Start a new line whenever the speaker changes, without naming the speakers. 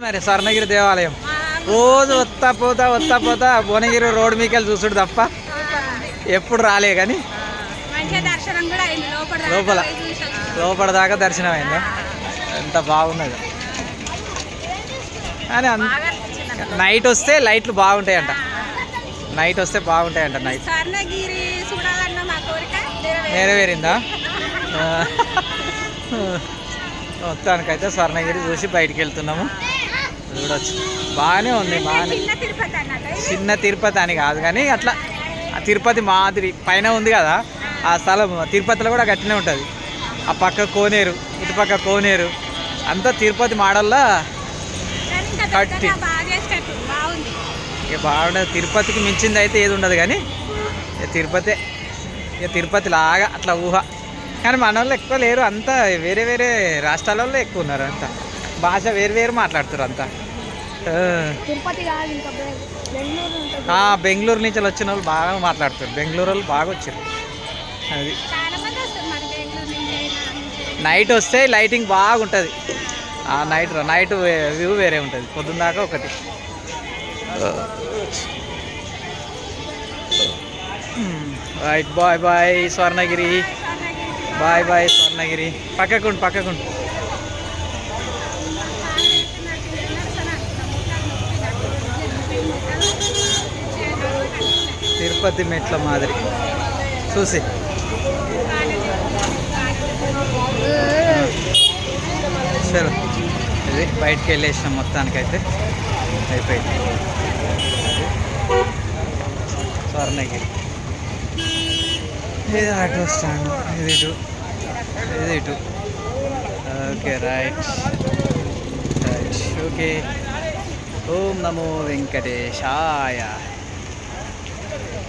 మరి స్వర్ణగిరి దేవాలయం. రోజు వస్తా పోతా వస్తా పోతా భువనగిరి రోడ్డు మీకెళ్ళి చూసుడు తప్ప ఎప్పుడు రాలే కానీ
లోపల
లోపల దాకా దర్శనం అయిందా? ఎంత బాగున్నది. కానీ అన్-. నైట్ వస్తే లైట్లు బాగుంటాయంట. నైట్ వస్తే బాగుంటాయంట నైట్.
నెరవేరింది.
మొత్తానికైతే స్వర్ణగిరి చూసి బయటికి వెళ్తున్నాము. చూడొచ్చు. బాగానే ఉంది బాగానే
చిన్న తిరుపతి
అని కాదు కానీ అట్లా ఆ తిరుపతి మాదిరి పైన ఉంది కదా ఆ స్థలం తిరుపతిలో కూడా గట్టినే ఉంటుంది. ఆ పక్క కోనేరు ఇటు పక్క కోనేరు అంతా తిరుపతి మోడల్లో కట్టి. ఇక బాగుండదు. తిరుపతికి మించింది అయితే ఏది ఉండదు కానీ ఇక తిరుపతి ఇక తిరుపతి లాగా అట్లా ఊహ. కానీ మన వాళ్ళు ఎక్కువ లేరు అంతా వేరే వేరే రాష్ట్రాలలో ఎక్కువ ఉన్నారు అంతా భాష వేరు వేరు మాట్లాడుతారు అంతా ఆ.
తిరుపతి కాదు ఇంకా బెంగళూరు
నుంచి వచ్చిన వాళ్ళు బాగా మాట్లాడుతారు. బెంగళూరు వాళ్ళు బాగా వచ్చారు అది. నైట్ వస్తే లైటింగ్ బాగుంటుంది. ఆ నైట్ నైట్ వ్యూ వేరే ఉంటుంది. పొద్దున్న దాకా ఒకటి. Right bye bye Swarnagiri. Bye bye Swarnagiri. పక్కకుండు పక్కకుండు. తిరుపతి మెట్ల మాదిరి. చూసి. సరే. ఇది వెళ్ళేసిన మొత్తానికి మొత్తానికైతే. అయిపోయింది. స్వర్ణగిరి. ఇది ఆటో స్టాండ్. ఇది ఇటు. ఇది ఇటు. Okay right. రైట్. ఓకే. ఓం నమో వెంకటేశాయ.